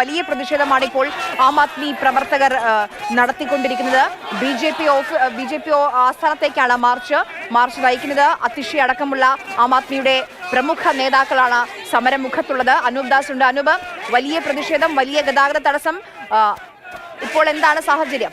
വലിയ പ്രതിഷേധമാണ് ഇപ്പോൾ ആം ആദ്മി പ്രവർത്തകർ നടത്തിക്കൊണ്ടിരിക്കുന്നത്. B J P of B J P ആസ്ഥാനത്തേക്കാണ് march. March നയിക്കുന്നത് അതിഷി അടക്കമുള്ള ആം ആദ്മിയുടെ പ്രമുഖ നേതാക്കളാണ് സമരമുഖത്തുള്ളത്. അനൂപ് ദാസ് ഉണ്ട്. അനൂപ് വലിയ പ്രതിഷേധം വലിയ ഗതാഗത തടസ്സം. ഇപ്പോൾ എന്താണ് സാഹചര്യം?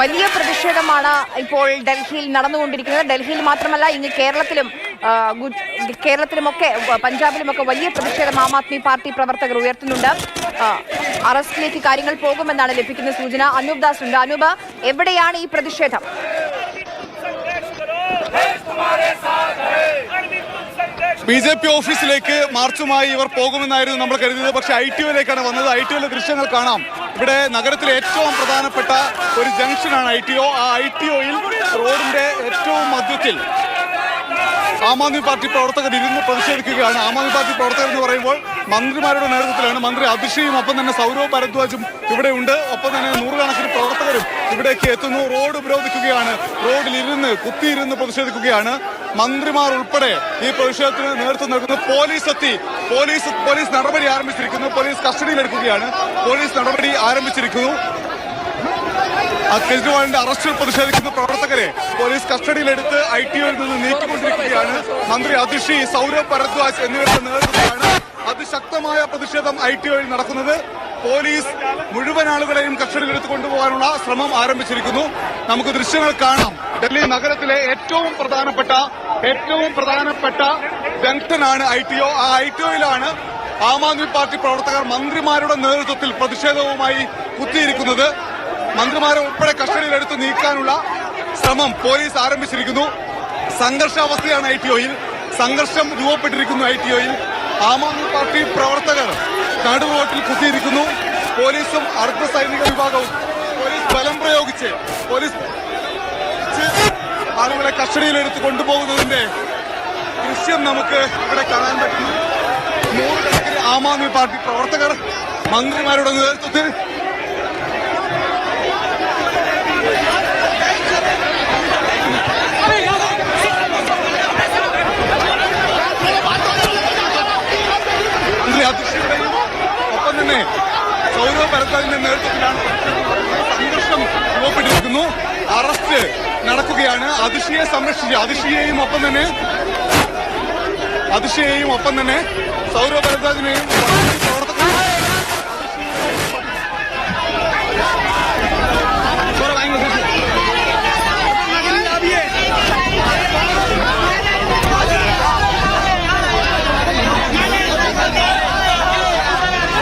വലിയ പ്രതിഷേധമാണ് ഇപ്പോൾ ഡൽഹിയിൽ നടന്നുകൊണ്ടിരിക്കുന്നത്. ഡൽഹിയിൽ മാത്രമല്ല ഇങ്ങ് കേരളത്തിലും കേരളത്തിലുമൊക്കെ പഞ്ചാബിലുമൊക്കെ വലിയ പ്രതിഷേധം ആം ആദ്മി പാർട്ടി പ്രവർത്തകർ ഉയർത്തുന്നുണ്ട്. അറസ്റ്റിലേക്ക് കാര്യങ്ങൾ പോകുമെന്നാണ് ലഭിക്കുന്ന സൂചന. അനൂപ് ദാസ് ഉണ്ട് അനൂപ് എവിടെയാണ് ഈ പ്രതിഷേധം? ബി ജെ പി ഓഫീസിലേക്ക് മാർച്ചുമായി ഇവർ പോകുമെന്നായിരുന്നു നമ്മൾ കരുതിയത്. പക്ഷേ ഐ ടി ഒയിലേക്കാണ് വന്നത്. ഐ ടി ഒയിലെ ദൃശ്യങ്ങൾ കാണാം. ഇവിടെ നഗരത്തിലെ ഏറ്റവും പ്രധാനപ്പെട്ട ഒരു ജംഗ്ഷനാണ് ഐ ടി ഒ. ആ ഐ ടി ഒയിൽ റോഡിന്റെ ഏറ്റവും മധ്യത്തിൽ ആം ആദ്മി പാർട്ടി പ്രവർത്തകർ ഇരുന്ന് പ്രതിഷേധിക്കുകയാണ്. ആം ആദ്മി പാർട്ടി പ്രവർത്തകർ എന്ന് പറയുമ്പോൾ മന്ത്രിമാരുടെ നേതൃത്വത്തിലാണ് മന്ത്രി അതിഷയും ഒപ്പം തന്നെ സൗരവ് ഭരദ്വാജും ഇവിടെ ഉണ്ട്. ഒപ്പം തന്നെ നൂറുകണക്കിന് പ്രവർത്തകരും ഇവിടേക്ക് എത്തുന്നു. റോഡ് ഉപരോധിക്കുകയാണ് റോഡിൽ ഇരുന്ന് കുത്തിയിരുന്ന് പ്രതിഷേധിക്കുകയാണ്. മന്ത്രിമാർ ഉൾപ്പെടെ ഈ പ്രതിഷേധത്തിന് നേതൃത്വം നൽകുന്നു പോലീസ് എത്തി. പോലീസ് പോലീസ് നടപടി ആരംഭിച്ചിരിക്കുന്നു. പോലീസ് കസ്റ്റഡിയിലെടുക്കുകയാണ്. പോലീസ് നടപടി ആരംഭിച്ചിരിക്കുന്നു. കെജ്രിവാളിന്റെ അറസ്റ്റിൽ പ്രതിഷേധിക്കുന്ന പ്രവർത്തകരെ പോലീസ് കസ്റ്റഡിയിലെടുത്ത് ഐ ടി ഒയിൽ നിന്ന് നീക്കിക്കൊണ്ടിരിക്കുകയാണ്. മന്ത്രി അതിഷി സൗരവ് ഭരദ്വാജ് എന്നിവരുടെ നേതൃത്വത്തിലാണ് അതിശക്തമായ പ്രതിഷേധം ഐ ടി ഒയിൽ നടക്കുന്നത്. പോലീസ് മുഴുവൻ ആളുകളെയും കസ്റ്റഡിയിലെടുത്ത് കൊണ്ടുപോകാനുള്ള ശ്രമം ആരംഭിച്ചിരിക്കുന്നു. നമുക്ക് ദൃശ്യങ്ങൾ കാണാം. ഡൽഹി നഗരത്തിലെ ഏറ്റവും പ്രധാനപ്പെട്ട ഏറ്റവും പ്രധാനപ്പെട്ട ജംഗ്ഷനാണ് ഐ ടി ഒ. ആ ഐ ടി ഒയിലാണ് ആം ആദ്മി പാർട്ടി പ്രവർത്തകർ മന്ത്രിമാരുടെ നേതൃത്വത്തിൽ പ്രതിഷേധവുമായി കുത്തിയിരിക്കുന്നത്. മന്ത്രിമാരെ ഉൾപ്പെടെ കസ്റ്റഡിയിലെടുത്ത് നീക്കാനുള്ള ശ്രമം പോലീസ് ആരംഭിച്ചിരിക്കുന്നു. സംഘർഷാവസ്ഥയാണ് ഐ ടി ഒയിൽ. സംഘർഷം രൂപപ്പെട്ടിരിക്കുന്നു ഐ ടി ഒയിൽ. ആം ആദ്മി പാർട്ടി പ്രവർത്തകർ നടുവോട്ടിൽ കുത്തിയിരിക്കുന്നു. പോലീസും അർദ്ധ സൈനിക വിഭാഗവും പോലീസ് ബലം പ്രയോഗിച്ച് പോലീസ് ആളുകളെ കസ്റ്റഡിയിലെടുത്ത് കൊണ്ടുപോകുന്നതിന്റെ ദൃശ്യം നമുക്ക് ഇവിടെ കാണാൻ പറ്റുന്നു. നൂറുകണക്കിന് ആം ആദ്മി പാർട്ടി പ്രവർത്തകർ മന്ത്രിമാരുടെ നേതൃത്വത്തിൽ മന്ത്രി അധ്യക്ഷയുടെയും ഒപ്പം തന്നെ ഭരദ്വാജിന്റെ നേതൃത്വത്തിലാണ് സംഘർഷം രൂപപ്പെട്ടിരിക്കുന്നു. അറസ്റ്റ് നടക്കുകയാണ്. അതിഷിയെ സംരക്ഷിച്ച് അതിഷിയെയും ഒപ്പം തന്നെ അതിഷയെയും ഒപ്പം തന്നെ സൗരവ് ഭരദ്വാജിനെയും